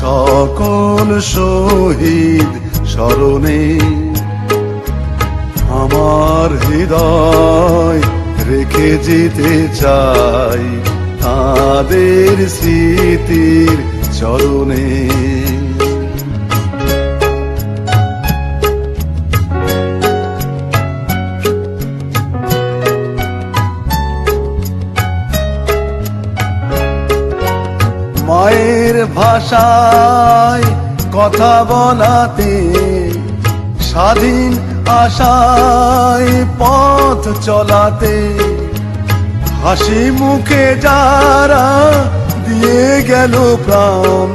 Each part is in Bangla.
সকল শহীদ স্মরণে আমার হৃদয় রেখে যেতে চাই তাদের স্মৃতির চরণে। মায়ের ভাষায় কথা বলাতে স্বাধীন আশায় পথ চলাতে হাসি মুখে যারা দিয়ে গেল প্রাণ,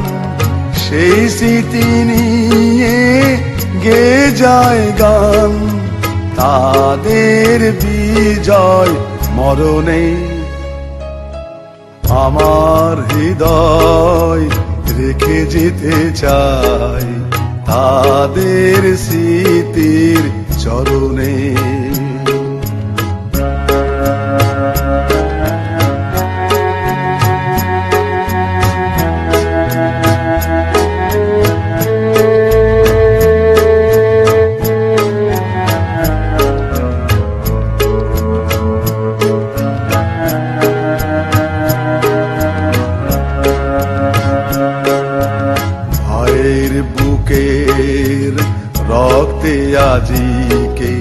সেই স্মৃতি নিয়ে গে যায় গান। তাদের বিজয় মরণে আমার হৃদয় রেখে যেতে চাই তাদের স্মৃতির চরণে। বুকের রক্তে আজিকে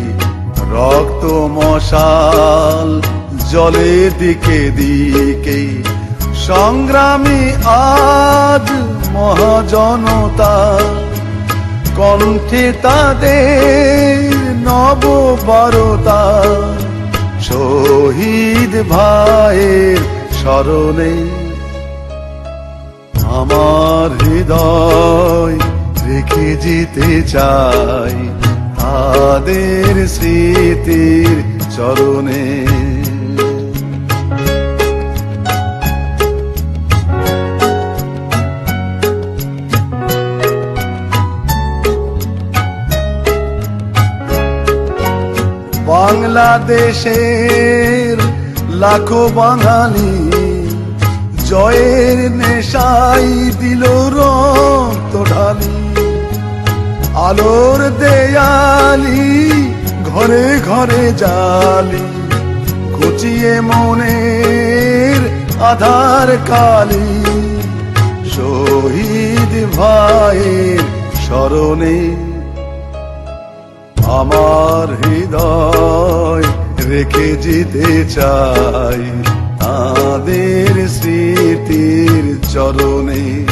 রক্ত মশাল জলে দিকে দিকে। সংগ্রামী আজ মহাজনতা। কণ্ঠে তাদের নববারতা। শহীদ ভাইয়ের স্মরণে আমার হৃদয় রেখে যেতে চাই তাদের স্মৃতির চরণে। বাংলাদেশের লাখো বাঙালি জয়ের নেশাই দিল রক্ত ঢালি। আলোর দেয়ালি, ঘরে ঘরে জালি, ঘুচিয়ে মনের আধার কালি। শহীদ ভাইয়ের স্মরণে আমার হৃদয় রেখে যেতে চাই, তাদের স্মৃতির চরণে।